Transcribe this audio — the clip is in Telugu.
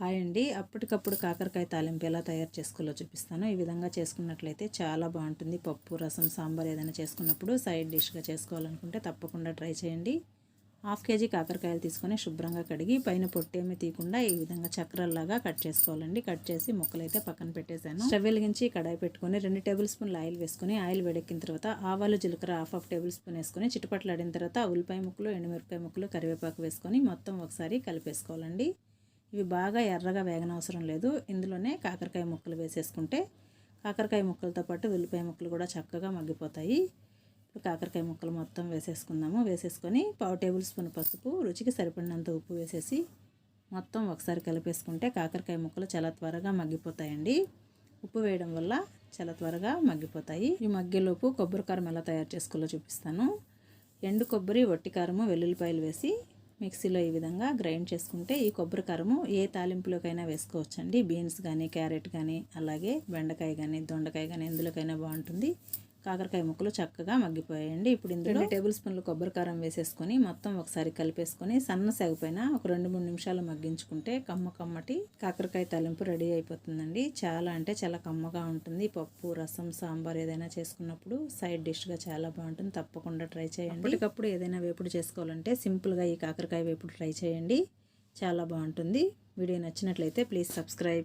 హాయ్ అండి. అప్పటికప్పుడు కాకరకాయ తాలింపు ఎలా తయారు చేసుకోవాలో చూపిస్తాను. ఈ విధంగా చేసుకున్నట్లయితే చాలా బాగుంటుంది. పప్పు రసం సాంబార్ ఏదైనా చేసుకున్నప్పుడు సైడ్ డిష్గా చేసుకోవాలనుకుంటే తప్పకుండా ట్రై చేయండి. హాఫ్ కేజీ కాకరకాయలు తీసుకొని శుభ్రంగా కడిగి పైన పొట్టేమి తీయకుండా ఈ విధంగా చక్రల్లాగా కట్ చేసుకోవాలండి. కట్ చేసి ముక్కలైతే పక్కన పెట్టేశాను. స్టవ్ వెలిగించి కడాయి పెట్టుకొని రెండు టేబుల్ స్పూన్లు ఆయిల్ వేసుకొని ఆయిల్ వేడెక్కిన తర్వాత ఆవాలు జీలకర్ర హాఫ్ హాఫ్ టేబుల్ స్పూన్ వేసుకొని చిటపట్లాడిన తర్వాత ఉల్లిపాయ ముక్కలు ఎండుమిరపకాయ ముక్కలు కరివేపాకు వేసుకొని మొత్తం ఒకసారి కలిపేసుకోవాలండి. ఇవి బాగా ఎర్రగా వేగనవసరం లేదు. ఇందులోనే కాకరకాయ ముక్కలు వేసేసుకుంటే కాకరకాయ ముక్కలతో పాటు ఉల్లిపాయ ముక్కలు కూడా చక్కగా మగ్గిపోతాయి. ఇప్పుడు కాకరకాయ ముక్కలు మొత్తం వేసేసుకుందాము. వేసేసుకొని పావు టేబుల్ స్పూన్ పసుపు రుచికి సరిపడినంత ఉప్పు వేసేసి మొత్తం ఒకసారి కలిపేసుకుంటే కాకరకాయ ముక్కలు చాలా త్వరగా మగ్గిపోతాయండి. ఉప్పు వేయడం వల్ల చాలా త్వరగా మగ్గిపోతాయి. ఈ మగ్గేలోపు కొబ్బరి కారం ఎలా తయారు చేసుకోవాలో చూపిస్తాను. ఎండు కొబ్బరి వట్టి కారము వెల్లుల్లిపాయలు వేసి మిక్సీలో ఈ విధంగా గ్రైండ్ చేసుకుంటే ఈ కొబ్బరి కారము ఏ తాలింపులోకైనా వేసుకోవచ్చండి. బీన్స్ కానీ క్యారెట్ కానీ అలాగే బెండకాయ కానీ దొండకాయ కానీ ఎందులోకైనా బాగుంటుంది. కాకరకాయ ముక్కలు చక్కగా మగ్గిపోయాయండి. ఇప్పుడు ఇందులో రెండు టేబుల్ స్పూన్లు కొబ్బరి కారం వేసేసుకొని మొత్తం ఒకసారి కలిపేసుకొని సన్న సెగపైన ఒక రెండు మూడు నిమిషాలు మగ్గించుకుంటే కమ్మ కమ్మటి కాకరకాయ తాలింపు రెడీ అయిపోతుందండి. చాలా అంటే చాలా కమ్మగా ఉంటుంది. పప్పు రసం సాంబార్ ఏదైనా చేసుకున్నప్పుడు సైడ్ డిష్గా చాలా బాగుంటుంది. తప్పకుండా ట్రై చేయండి. అప్పటికప్పుడు ఏదైనా వేపుడు చేసుకోవాలంటే సింపుల్గా ఈ కాకరకాయ వేపుడు ట్రై చేయండి. చాలా బాగుంటుంది. వీడియో నచ్చినట్లయితే ప్లీజ్ సబ్స్క్రైబ్.